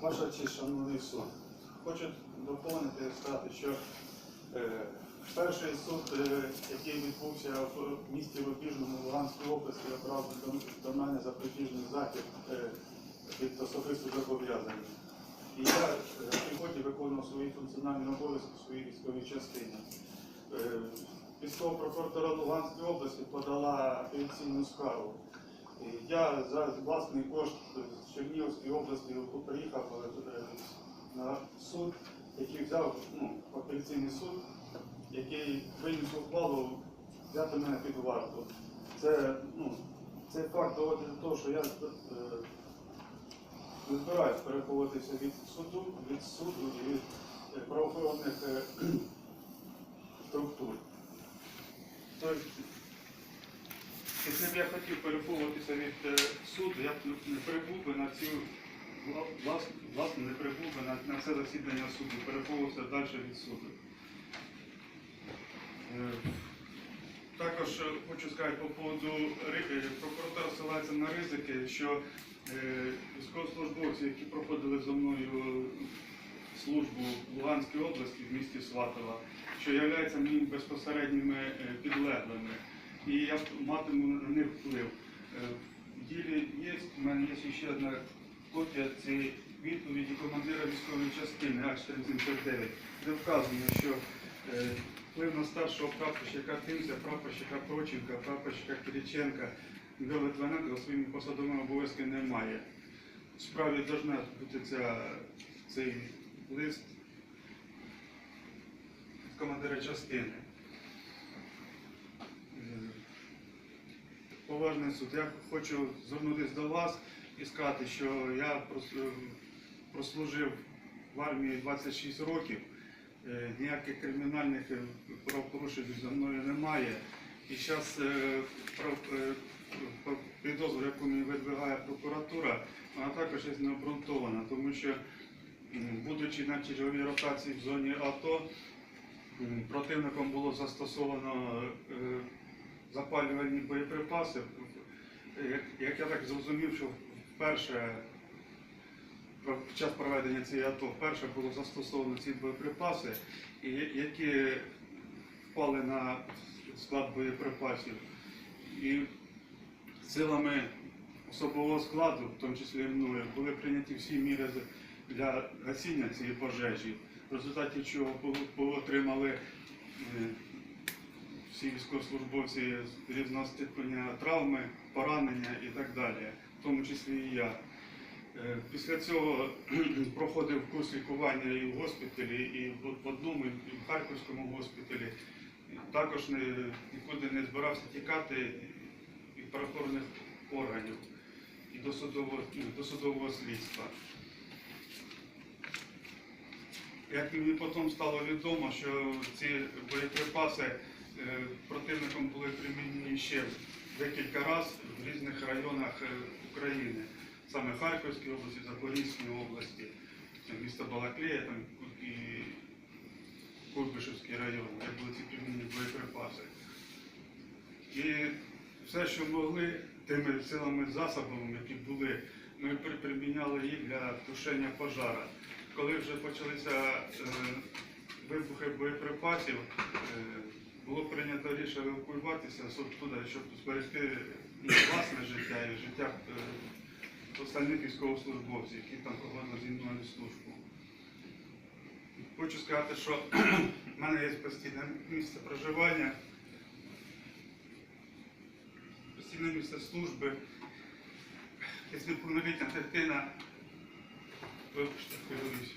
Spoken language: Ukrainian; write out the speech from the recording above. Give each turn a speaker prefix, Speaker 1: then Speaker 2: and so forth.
Speaker 1: Ваша шановний суд. Хочу доповнити сказати, що е, перший суд, е, який відбувся в місті Рубіжному Луганської області, обрав до, до мене запобіжний захід е, від особисто зобов'язаних. І я е, в пригоді виконував свої функціональні обов'язки в своїй військовій частині. Е, Військова прокуратура Луганської області подала апеляційну скаргу. Я за власний кошт з Чернігівської області приїхав е, на суд, який взяв ну, апеляційний суд, який виніс ухвалу взяти мене під варту. Це, ну, цей факт доводить до того, що я е, не збираюсь переховуватися від суду, від суду і від е, правоохоронних структур. Тобто, Якщо б я хотів переховуватися від е, суду, я б не прибув би на цю власне, не прибув би на, на це засідання суду, переховувався далі від суду. Е, Також е, хочу сказати по поводу прокуратура ссилається на ризики, що військовослужбовці, які проходили зо мною службу в Луганській області в місті Сватова, що являються моїми безпосередніми підлеглими і я матиму на них вплив. Е, В ділі є, в мене є ще одна копія цієї відповіді командира військової частини А-479, де вказано, що е, вплив на старшого прапорщика Тимця, прапорщика Проченка, прапорщика Кириченка Литвиненка своїми посадовими обов'язками немає. В справі повинна бути ця, цей лист командира частини. Е, Поважний суд, я хочу звернутися до вас і сказати, що я е, прослужив в армії 26 років, е, ніяких кримінальних е, правопорушень за мною немає. І зараз підозру, яку мені видвигає прокуратура, вона також є необґрунтована, тому що, будучи на черговій ротації в зоні АТО, противником було застосовано е, запалювальні боєприпаси. Як, я так зрозумів, що вперше під час проведення цієї АТО вперше було застосовано ці боєприпаси, які впали на склад боєприпасів. І силами особового складу, в тому числі і мною, були прийняті всі міри для гасіння цієї пожежі, в результаті чого отримали е, всі військовослужбовці різного ступеня травми, поранення і так далі, в тому числі і я. Е, Після цього проходив курс лікування і в госпіталі, і в одному, і в Харківському госпіталі. Також не, нікуди не збирався тікати від правоохоронних органів і ну, до судового слідства. Як мені потім стало відомо, що ці боєприпаси противником були примінені ще декілька разів в різних районах е, України, саме Харківській області, Запорізькій області, е, місто Балаклея там, і Куйбишевський район, де були ці примінені боєприпаси. І все, що могли, тими силами засобами, які були, ми приміняли їх для тушення пожара. Коли вже почалися е, вибухи боєприпасів, е, було прийнято рішення евакуюватися туди, щоб зберегти власне життя і життя е, остальних військовослужбовців, які там проходили зі службу. Хочу сказати, що в мене є постійне місце проживання, постійне місце служби. Є неповнолітня дитина, вибачте, хвилююсь.